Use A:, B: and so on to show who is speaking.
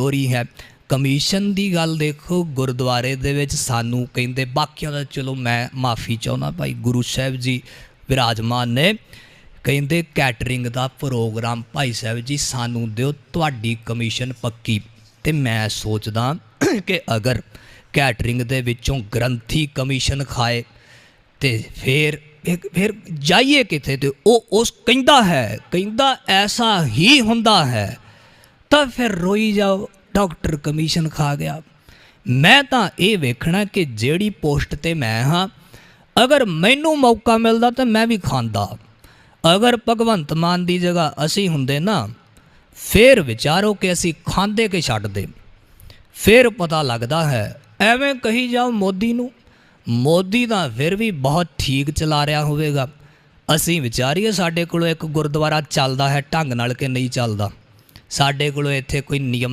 A: ਕਮਜ਼ੋਰੀ ਹੈ। ਕਮਿਸ਼ਨ ਦੀ ਗੱਲ ਦੇਖੋ, ਗੁਰਦੁਆਰੇ ਦੇ ਵਿੱਚ ਸਾਨੂੰ ਕਹਿੰਦੇ ਬਾਕੀਆਂ ਦਾ, ਚਲੋ ਮੈਂ ਮਾਫੀ ਚਾਹੁੰਦਾ ਭਾਈ, ਗੁਰੂ ਸਾਹਿਬ ਜੀ ਵਿਰਾਜਮਾਨ ਨੇ। ਕਹਿੰਦੇ ਕੈਟਰਿੰਗ ਦਾ ਪ੍ਰੋਗਰਾਮ ਭਾਈ ਸਾਹਿਬ ਜੀ ਸਾਨੂੰ ਦਿਓ, ਤੁਹਾਡੀ ਕਮਿਸ਼ਨ ਪੱਕੀ। ਤੇ ਮੈਂ ਸੋਚਦਾ ਕਿ ਅਗਰ ਕੈਟਰਿੰਗ ਦੇ ਵਿੱਚੋਂ ਗ੍ਰੰਥੀ ਕਮਿਸ਼ਨ ਖਾਏ, ਤੇ ਫਿਰ ਫਿਰ ਜਾਈਏ ਕਿੱਥੇ? ਤੇ ਉਹ ਉਸ ਕਹਿੰਦਾ ਹੈ, ਕਹਿੰਦਾ ਐਸਾ ਹੀ ਹੁੰਦਾ ਹੈ ਤਾਂ ਫਿਰ ਰੋਈ ਜਾਓ, ਡਾਕਟਰ ਕਮਿਸ਼ਨ ਖਾ ਗਿਆ। ਮੈਂ ਤਾਂ ਇਹ ਵੇਖਣਾ ਕਿ ਜਿਹੜੀ ਪੋਸਟ ਤੇ ਮੈਂ ਹਾਂ, ਅਗਰ ਮੈਨੂੰ ਮੌਕਾ ਮਿਲਦਾ ਤਾਂ ਮੈਂ ਵੀ ਖਾਂਦਾ। ਅਗਰ ਭਗਵੰਤ ਮਾਨ ਦੀ ਜਗ੍ਹਾ ਅਸੀਂ ਹੁੰਦੇ ਨਾ, ਫਿਰ ਵਿਚਾਰੋ ਕਿ ਅਸੀਂ ਖਾਂਦੇ ਕਿ ਛੱਡਦੇ। ਫਿਰ ਪਤਾ ਲੱਗਦਾ ਹੈ, ਐਵੇਂ ਕਹੀ ਜਾਓ ਮੋਦੀ ਨੂੰ, ਮੋਦੀ ਤਾਂ ਫਿਰ ਵੀ ਬਹੁਤ ਠੀਕ ਚਲਾ ਰਿਹਾ ਹੋਵੇਗਾ। ਅਸੀਂ ਵਿਚਾਰੀਏ ਸਾਡੇ ਕੋਲੋਂ ਇੱਕ ਗੁਰਦੁਆਰਾ ਚੱਲਦਾ ਹੈ, ਢੰਗ ਨਾਲ ਕਿ ਨਹੀਂ ਚੱਲਦਾ। ਸਾਡੇ ਕੋਲੋਂ ਇੱਥੇ ਕੋਈ ਨਿਯਮ